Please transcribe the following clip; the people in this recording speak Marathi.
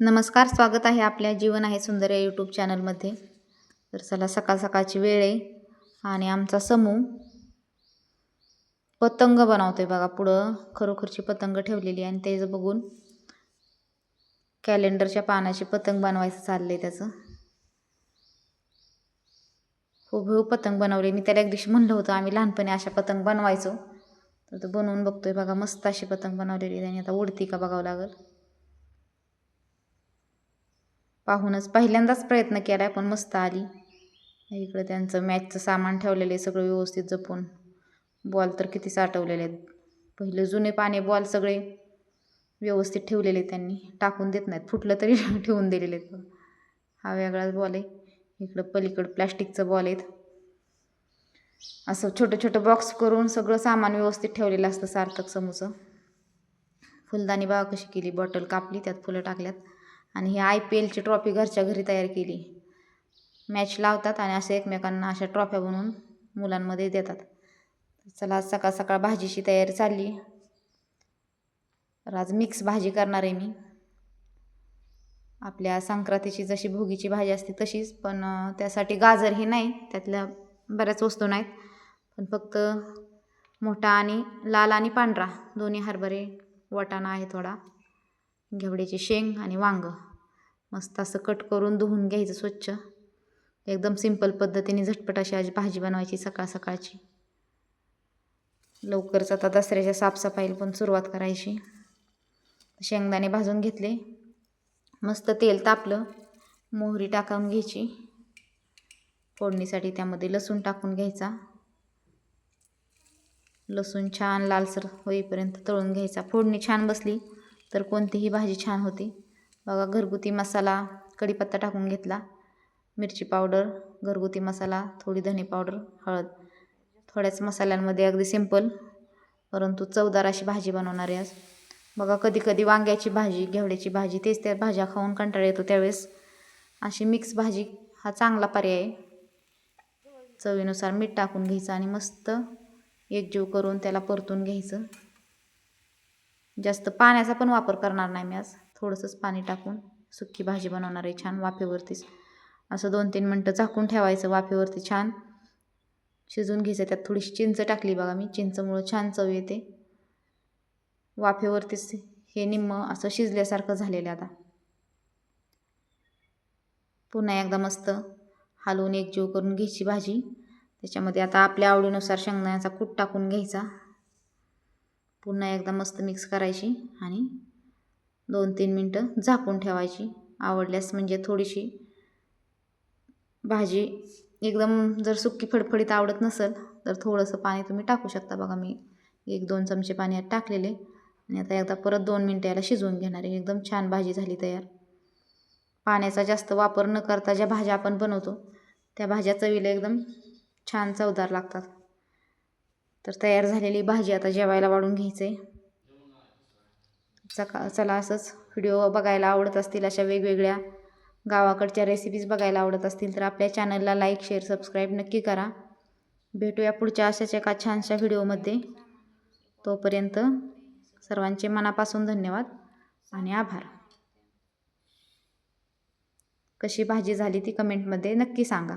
नमस्कार स्वागत आहे आपल्या जीवन आहे सुंदर या यूट्यूब चॅनलमध्ये तर चला सकाळ सकाळची वेळ आहे आणि आमचा समूह पतंग बनवतोय बघा पुढं. खरोखरची पतंग ठेवलेली आणि त्याचं बघून कॅलेंडरच्या पानाची पतंग बनवायचं चाललंय त्याचं. हुबहू पतंग बनवले. मी त्याला एक दिवशी म्हणलं होतं आम्ही लहानपणी अशा पतंग बनवायचो. तर तो बनवून बघतोय बघा मस्त अशी पतंग बनवलेली आणि आता उडती का बघावं लागेल. पाहूनच पहिल्यांदाच प्रयत्न केला आहे पण मस्त आली. इकडं त्यांचं मॅचचं सामान ठेवलेलं आहे सगळं व्यवस्थित जपून. बॉल तर किती साठवलेले आहेत. पहिले जुने पाने बॉल सगळे व्यवस्थित ठेवलेले आहेत त्यांनी. टाकून देत नाहीत. फुटलं तरी ठेवून दिलेले आहेत हा वेगळाच बॉल आहे. इकडं पलीकडं प्लॅस्टिकचं बॉल आहेत. असं छोटं छोटं बॉक्स करून सगळं सामान व्यवस्थित ठेवलेलं असतं सार्थक समूचं. फुलदाणी बागा कशी केली? बॉटल कापली त्यात फुलं टाकल्यात. आणि ही आय पी एलची ट्रॉफी घरच्या घरी तयार केली. मॅच लावतात आणि असे एकमेकांना अशा ट्रॉफ्या बनवून मुलांमध्ये देतात. चला आज सकाळ सकाळ भाजीची तयारी चालली. तर आज मिक्स भाजी करणार आहे मी. आपल्या संक्रांतीची जशी भोगीची भाजी असते तशीच पण त्यासाठी गाजर ही नाही त्यातल्या बऱ्याच वस्तू नाहीत. पण फक्त मोठा आणि लाल आणि पांढरा दोन्ही हरभरे वाटाणा आहे थोडा. घेवड्याची शेंग आणि वांगं. मस्त असं कट करून धुवून घ्यायचं स्वच्छ. एकदम सिंपल पद्धतीने झटपट अशी आज भाजी बनवायची सकाळ सकाळची. लवकरच आता दसऱ्याच्या साफसफाईला पण सुरुवात करायची. शेंगदाणे भाजून घेतले. मस्त तेल तापलं. मोहरी टाकून घ्यायची. फोडणीसाठी त्यामध्ये लसूण टाकून घ्यायचा. लसूण छान लालसर होईपर्यंत तळून घ्यायचा. फोडणी छान बसली. तर कोणतीही भाजी छान होती. बघा घरगुती मसाला कढीपत्ता टाकून घेतला. मिरची पावडर घरगुती मसाला थोडी धने पावडर हळद. थोड्याच मसाल्यांमध्ये अगदी सिंपल परंतु चवदार अशी भाजी बनवणार आहे आज. बघा कधी कधी वांग्याची भाजी घेवड्याची भाजी तेच त्या भाज्या खाऊन कंटाळा येतो त्यावेळेस. अशी मिक्स भाजी हा चांगला पर्याय आहे. चवीनुसार मीठ टाकून घ्यायचं आणि मस्त एकजीव करून त्याला परतून घ्यायचं. जास्त पाण्याचा पण वापर करणार नाही मी आज. थोडंसंच पाणी टाकून सुक्की भाजी बनवणार आहे छान वाफेवरतीच. असं दोन तीन मिनटं झाकून ठेवायचं वाफेवरती छान. शिजून घ्यायचं त्यात थोडीशी चिंच टाकली बघा मी. चिंचमुळं छान चव येते. वाफेवरतीच हे निम्म असं शिजल्यासारखं झालेलं आता. पुन्हा एकदा मस्त हलवून एकजीव करून घ्यायची भाजी. त्याच्यामध्ये आता आपल्या आवडीनुसार शेंगदाण्याचा कूट टाकून घ्यायचा. पुन्हा एकदा मस्त मिक्स करायची आणि दोन तीन मिनटं झाकून ठेवायची. आवडल्यास म्हणजे थोडीशी भाजी एकदम जर सुक्की फडफडीत आवडत नसेल तर थोडंसं पाणी तुम्ही टाकू शकता. बघा मी एक दोन चमचे पाणी यात टाकलेले आणि आता एकदा परत दोन मिनटं याला शिजवून घेणार आहे. एकदम छान भाजी झाली तयार. पाण्याचा जास्त वापर न करता ज्या भाज्या आपण बनवतो त्या भाज्या चवीला एकदम छान चवदार लागतात. तर तयार झालेली भाजी आता जेवायला वाढून घ्यायचं. आहे सका चला असंच व्हिडिओ बघायला आवडत असतील अशा वेगवेगळ्या गावाकडच्या रेसिपीज बघायला आवडत असतील तर आपल्या चॅनलला लाईक शेअर सबस्क्राईब नक्की करा. भेटूया पुढच्या अशाच एका छानशा व्हिडिओमध्ये तोपर्यंत सर्वांचे मनापासून धन्यवाद आणि आभार. कशी भाजी झाली ती कमेंटमध्ये नक्की सांगा.